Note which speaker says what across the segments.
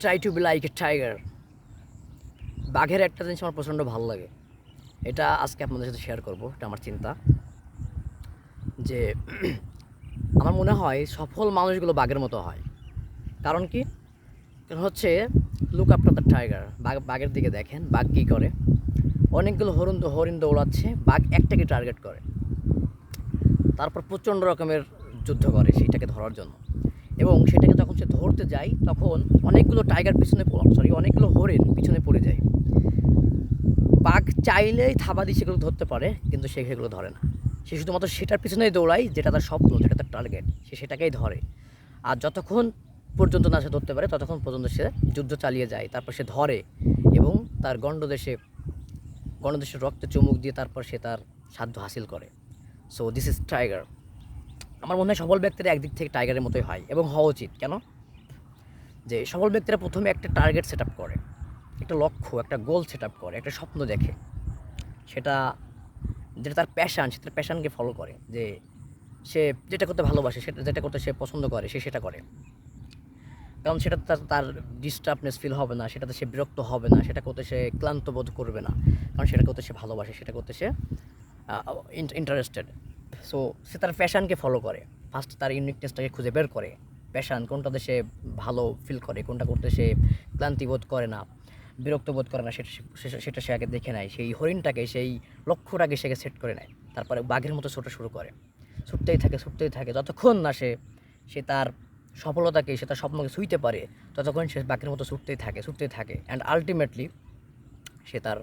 Speaker 1: Try to be like a tiger বাঘের একটা জিনিস আমার প্রচণ্ড ভালো লাগে। এটা আজকে আপনাদের সাথে শেয়ার করব, এটা আমার চিন্তা। যে আমার মনে হয় সফল মানুষগুলো বাঘের মতো হয়। কারণ কি? হচ্ছে লুক আফটার দ্য টাইগার বাঘ বাঘের দিকে দেখেন, বাঘ কী করে? অনেকগুলো হরিণ হরিণ দৌড়াচ্ছে, বাঘ একটাকে টার্গেট করে। তারপর প্রচণ্ড রকমের যুদ্ধ করে, সেইটাকে ধরার জন্য। এবং সেটাকে যখন সে তখন অনেকগুলো টাইগার পিছনে সরি অনেকগুলো হরিণ পিছনে পড়ে যায়, বাঘ চাইলেই থাবা দিয়ে সেগুলো ধরতে পারে, কিন্তু সে সেগুলো ধরে না। সে শুধুমাত্র সেটার পিছনেই দৌড়ায়, যেটা তার স্বপ্ন, যেটা তার টার্গেট সে সেটাকেই ধরে। আর যতক্ষণ পর্যন্ত না সে ধরতে পারে, ততক্ষণ পর্যন্ত সে যুদ্ধ চালিয়ে যায়, তারপর সে ধরে এবং তার গণ্ডদেশে গণদেশের রক্তে চুমুক দিয়ে তারপর সে তার সাধ্য হাসিল করে। সো দিস ইজ টাইগার আমার মনে হয় সফল ব্যক্তিরা একদিক থেকে টাইগারের মতোই হয় এবং হওয়া উচিত। কেন? যে সফল ব্যক্তিরা প্রথমে একটা টার্গেট সেট করে, একটা লক্ষ্য, একটা গোল সেট করে, একটা স্বপ্ন দেখে। সেটা, যেটা তার প্যাশান সে তার প্যাশানকে ফলো করে, যে সে যেটা করতে ভালোবাসে, সেটা, যেটা করতে সে পছন্দ করে, সে সেটা করে। কারণ সেটা তার তার ডিস্টার্বনেস ফিল হবে না, সেটাতে সে বিরক্ত হবে না, সেটা করতে সে ক্লান্ত বোধ করবে না, কারণ সেটা করতে সে ভালোবাসে, সেটা করতে সে ইন্টারেস্টেড সো সে তার প্যাশানকে ফলো করে ফার্স্ট তার ইউনিকনেসটাকে খুঁজে বের করে। প্যাশান কোনটাতে সে ভালো ফিল করে, কোনটা করতে সে ক্লান্তি বোধ করে না, বিরক্ত বোধ করে না, সেটা সেটা সে আগে দেখে নেয়। সেই হরিণটাকে, সেই লক্ষ্যটাকে সে সেট করে নেয়। তারপরে বাঘের মতো ছোটা শুরু করে। ছুটতেই থাকে ছুটতেই থাকে। যতক্ষণ না সে সে তার সফলতাকে, সে তার স্বপ্নকে ছুঁইতে পারে, ততক্ষণ সে বাঘের মতো ছুটতেই থাকে ছুটতেই থাকে। অ্যান্ড আলটিমেটলি সে তার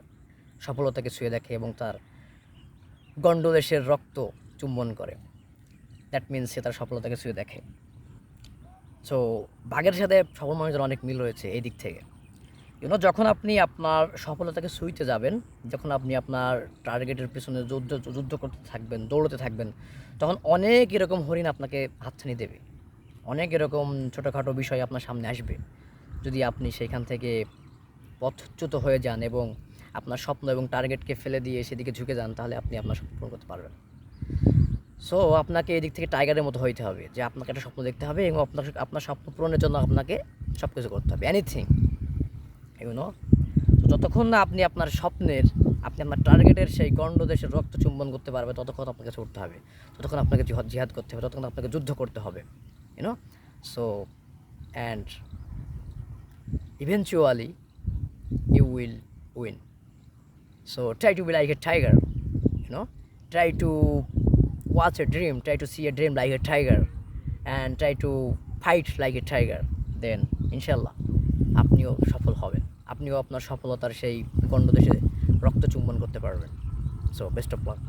Speaker 1: সফলতাকে ছুঁয়ে দেখে এবং তার গণ্ডদেশের রক্ত চুম্বন করে। দ্যাট মিনস সে তার সফলতাকে ছুঁয়ে দেখে। সো বাঘের সাথে সফল মানুষের অনেক মিল রয়েছে এই দিক থেকে। ইউনো যখন আপনি আপনার সফলতাকে সুইতে যাবেন, যখন আপনি আপনার টার্গেটের পেছনে যুদ্ধ যুদ্ধ করতে থাকবেন, দৌড়তে থাকবেন, তখন অনেক এরকম হরিণ আপনাকে হাতছানি দেবে। অনেক এরকম ছোটোখাটো বিষয় আপনার সামনে আসবে। যদি আপনি সেইখান থেকে পথচ্যুত হয়ে যান এবং আপনার স্বপ্ন এবং টার্গেটকে ফেলে দিয়ে সেদিকে ঝুঁকে যান, তাহলে আপনি আপনার স্বপ্ন পূরণ করতে পারবেন। সো আপনাকে এদিক থেকে টাইগারের মতো হইতে হবে, যে আপনাকে একটা স্বপ্ন দেখতে হবে এবং আপনার আপনার স্বপ্ন পূরণের জন্য আপনাকে সব কিছু করতে হবে এনিথিং ইউনো তো যতক্ষণ না আপনি আপনার স্বপ্নের, আপনি আপনার টার্গেটের সেই গণ্ডদেশের রক্ত চুম্বন করতে পারবে, ততক্ষণ আপনাকে ছুটতে হবে, ততক্ষণ আপনাকে জিহাদ করতে হবে, ততক্ষণ আপনাকে যুদ্ধ করতে হবে you know so and eventually you will win so try to be like a tiger know? Try to watch a dream try to see a dream like a tiger and try to fight like a tiger then ইনশাল্লাহ আপনিও সফল হবেন আপনিও আপনার সফলতার সেই গণ্ডদেশে রক্ত চুম্বন করতে পারবেন সো বেস্ট অফ লাক